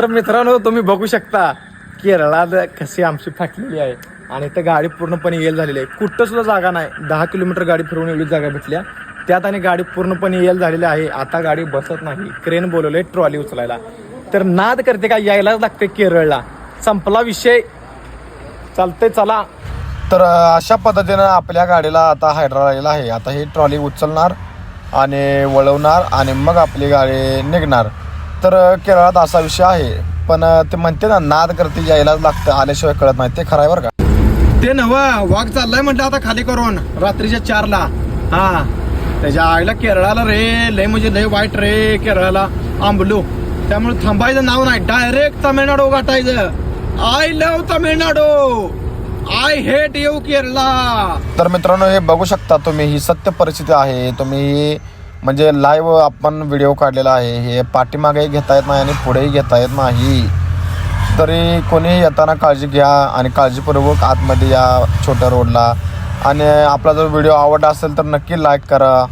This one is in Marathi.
तर मित्रांनो तुम्ही बघू शकता केरळात कशी आमची फाटलेली आहे. आणि इथं गाडी पूर्णपणे येल झालेली आहे. कुठं सुद्धा जागा नाही. दहा किलोमीटर गाडी फिरवून एवढी जागा भेटल्या त्यात आणि गाडी पूर्णपणे येल झालेली आहे. आता गाडी बसत नाही. क्रेन बोलवले ट्रॉली उचलायला. तर नाद करते का यायलाच लागते केरळला. संपला विषय. चालते चला. तर अशा पद्धतीनं आपल्या गाडीला आता हायड्रा आहे. आता ही ट्रॉली उचलणार आणि वळवणार आणि मग आपली गाडी निघणार. तर केरळात असा विषय आहे. पण ते म्हणते ना नाद करते यायलाच लागतं आल्याशिवाय कळत नाही. ते खरं आहे बरं का? ते नव वाघ चाललाय म्हटलं आता खाली करून रात्रीच्या चारला. हा. त्याच्या आईला केरळाला रे लय म्हणजे लय वाईट रे केरळाला. आंबलू. त्यामुळे थांबायचं नाव नाही. डायरेक्ट तामिळनाडू गाठायचं. I love Tamil Nadu. I hate you Kerala तर मित्रांनो हे बघू शकता तुम्ही ही सत्य परिस्थिती आहे. तुम्ही म्हणजे लाईव्ह आपण व्हिडिओ काढलेला आहे. हे पाठीमागेही घेता येत नाही आणि पुढेही घेता येत नाही. तरी कोणी येताना काळजी घ्या आणि काळजीपूर्वक आतमध्ये या छोट्या रोडला आणि आपला जर व्हिडिओ आवडला असेल तर नक्की लाईक करा.